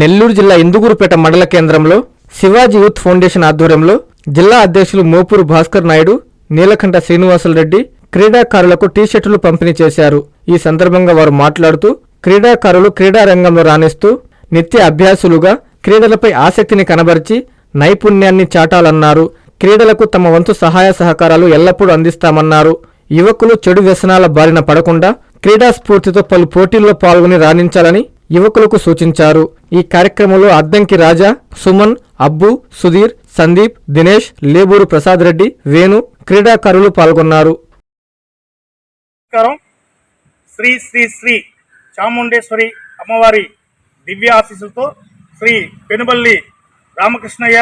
నెల్లూరు జిల్లా ఇందుగురుపేట మండల కేంద్రంలో శివాజీ యూత్ ఫౌండేషన్ ఆధ్వర్యంలో జిల్లా అధ్యక్షులు మోపూరు భాస్కర్ నాయుడు నీలకంఠ శ్రీనివాసులరెడ్డి క్రీడాకారులకు టీషర్టులు పంపిణీ చేశారు. ఈ సందర్భంగా వారు మాట్లాడుతూ క్రీడాకారులు క్రీడారంగంలో రాణిస్తూ నిత్య అభ్యాసులుగా క్రీడలపై ఆసక్తిని కనబరిచి నైపుణ్యాన్ని చాటాలన్నారు. క్రీడలకు తమ వంతు సహాయ సహకారాలు ఎల్లప్పుడూ అందిస్తామన్నారు. యువకులు చెడు వ్యసనాల బారిన పడకుండా క్రీడా స్ఫూర్తితో పలు పోటీల్లో పాల్గొని రాణించాలని యువకులకు సూచించారు. ఈ కార్యక్రమంలో అద్దంకి రాజా సుమన్ అబ్బు సుధీర్ సందీప్ దినేష్ లేబూరు ప్రసాద్ రెడ్డి వేణు క్రీడాకారులు పాల్గొన్నారు. నమస్కారం. శ్రీ శ్రీ శ్రీ చాముండేశ్వరి అమ్మవారి దివ్య ఆశీస్సులతో శ్రీ పెనుబల్లి రామకృష్ణయ్య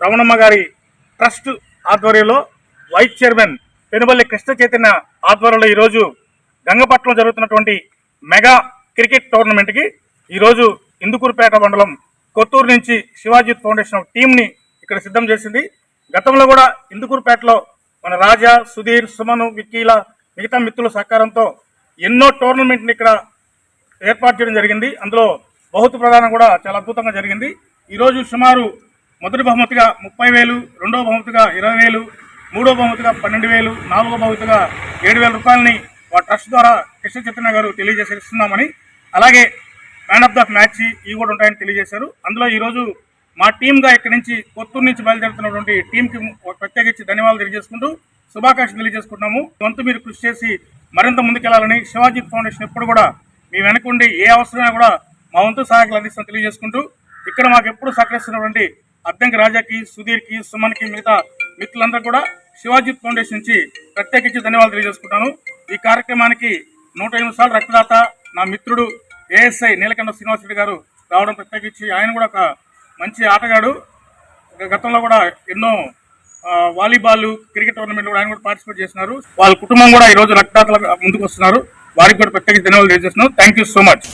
రమణమ్మ గారి ట్రస్ట్ ఆధ్వర్యంలో వైస్ చైర్మన్ పెనుబల్లి కృష్ణ చైతన్య ఆధ్వర్యంలో ఈరోజు గంగపట్నం జరుగుతున్నటువంటి మెగా క్రికెట్ టోర్నమెంట్కి ఈరోజు ఇందుకూరుపేట మండలం కొత్తూరు నుంచి శివాజీ ఫౌండేషన్ ఒక టీంని ఇక్కడ సిద్ధం చేసింది. గతంలో కూడా ఇందుకూరుపేటలో మన రాజా సుధీర్ సుమను విక్కీల మిగతా మిత్రుల సహకారంతో ఎన్నో టోర్నమెంట్ని ఇక్కడ ఏర్పాటు చేయడం జరిగింది. అందులో బహుత ప్రధానం కూడా చాలా అద్భుతంగా జరిగింది. ఈరోజు సుమారు మొదటి బహుమతిగా ముప్పై వేలు రెండవ బహుమతిగా ఇరవై వేలు మూడో బహుమతిగా పన్నెండు వేలు నాలుగో బహుమతిగా ఏడు వేల రూపాయలని వా ట్రస్ట్ ద్వారా కృష్ణ చైతన్య గారు తెలియజేసి ఇస్తున్నామని అలాగే మ్యాన్ ఆఫ్ ద మ్యాచ్ ఇవి కూడా ఉంటాయని తెలియజేశారు. అందులో ఈరోజు మా టీంగా ఇక్కడి నుంచి కొత్తూరు నుంచి బయలుదేరుతున్నటువంటి టీంకి ప్రత్యేకించి ధన్యవాదాలు తెలియజేసుకుంటూ శుభాకాంక్షలు తెలియజేసుకుంటున్నాము. వంతు మీరు కృషి చేసి మరింత ముందుకెళ్ళాలని శివాజీ ఫౌండేషన్ ఎప్పుడు కూడా మీ వెనకుండి ఏ అవసరమైనా కూడా మా వంతు సహాయకులు అందిస్తాం తెలియజేసుకుంటూ ఇక్కడ మాకు ఎప్పుడు సహకరిస్తున్నటువంటి అద్దంకి రాజాకి సుధీర్కి సుమన్కి మిగతా మిత్రులందరూ కూడా శివాజీ ఫౌండేషన్ నుంచి ప్రత్యేకించి ధన్యవాదాలు తెలియజేసుకుంటాను. ఈ కార్యక్రమానికి నూట ఎనిమిది సార్లు రక్తదాత నా మిత్రుడు ఏఎస్ఐ నీలకంఠ శ్రీనివాసరెడ్డి గారు రావడం ప్రత్యేకించి ఆయన కూడా ఒక మంచి ఆటగాడు. గతంలో కూడా ఎన్నో వాలీబాల్ క్రికెట్ టోర్నమెంట్ కూడా ఆయన కూడా పార్టిసిపేట్ చేస్తున్నారు. వాళ్ళ కుటుంబం కూడా ఈరోజు రక్తదాతల ముందుకు వస్తున్నారు. వారికి కూడా ప్రత్యేక ధన్యవాదాలు తెలియజేస్తున్నాం. థ్యాంక్ యూ సో మచ్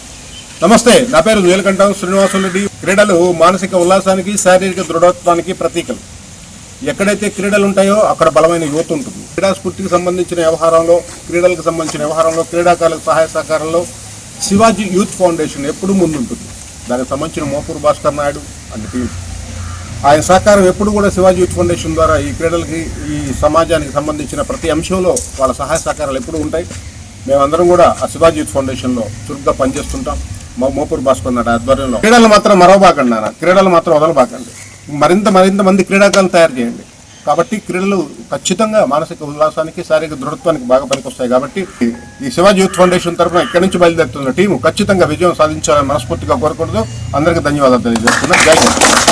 నమస్తే నా పేరు నీలకంఠ శ్రీనివాసులరెడ్డి క్రీడలు మానసిక ఉల్లాసానికి శారీరక దృఢత్వానికి ప్రతీకలు. ఎక్కడైతే క్రీడలు ఉంటాయో అక్కడ బలమైన యువత ఉంటుంది. క్రీడా స్ఫూర్తికి సంబంధించిన వ్యవహారంలో క్రీడలకు సంబంధించిన వ్యవహారంలో క్రీడాకారులకు సహాయ సహకారంలో శివాజీ యూత్ ఫౌండేషన్ ఎప్పుడు ముందుంటుంది. దానికి సంబంధించిన మోపూర్ భాస్కర్ నాయుడు అండ్ టీం. ఆయన సహకారం ఎప్పుడు కూడా శివాజీ యూత్ ఫౌండేషన్ ద్వారా ఈ క్రీడలకి ఈ సమాజానికి సంబంధించిన ప్రతి అంశంలో వాళ్ళ సహాయ సహకారాలు ఎప్పుడు ఉంటాయి. మేమందరం కూడా ఆ శివాజీ యూత్ ఫౌండేషన్లో చురుగ్గా పనిచేస్తుంటాం. మా మోపూర్ భాస్కర్ నాయుడు ఆధ్వర్యంలో. క్రీడలు మాత్రం మరవబాకండి నాన్న. క్రీడలు మాత్రం వదలబాకండి మరింత మరింత మంది క్రీడాకారులు తయారు చేయండి. కాబట్టి క్రీడలు ఖచ్చితంగా మానసిక ఉల్లాసానికి శారీరక దృఢత్వానికి బాగా పనికొస్తాయి కాబట్టి ఈ శివాజీ యూత్ ఫౌండేషన్ తరఫున ఇక్కడి నుంచి బయలుదేరుతున్న టీము ఖచ్చితంగా విజయం సాధించాలని మనస్ఫూర్తిగా కోరుకుంటూ అందరికీ ధన్యవాదాలు తెలియజేస్తున్నాను జై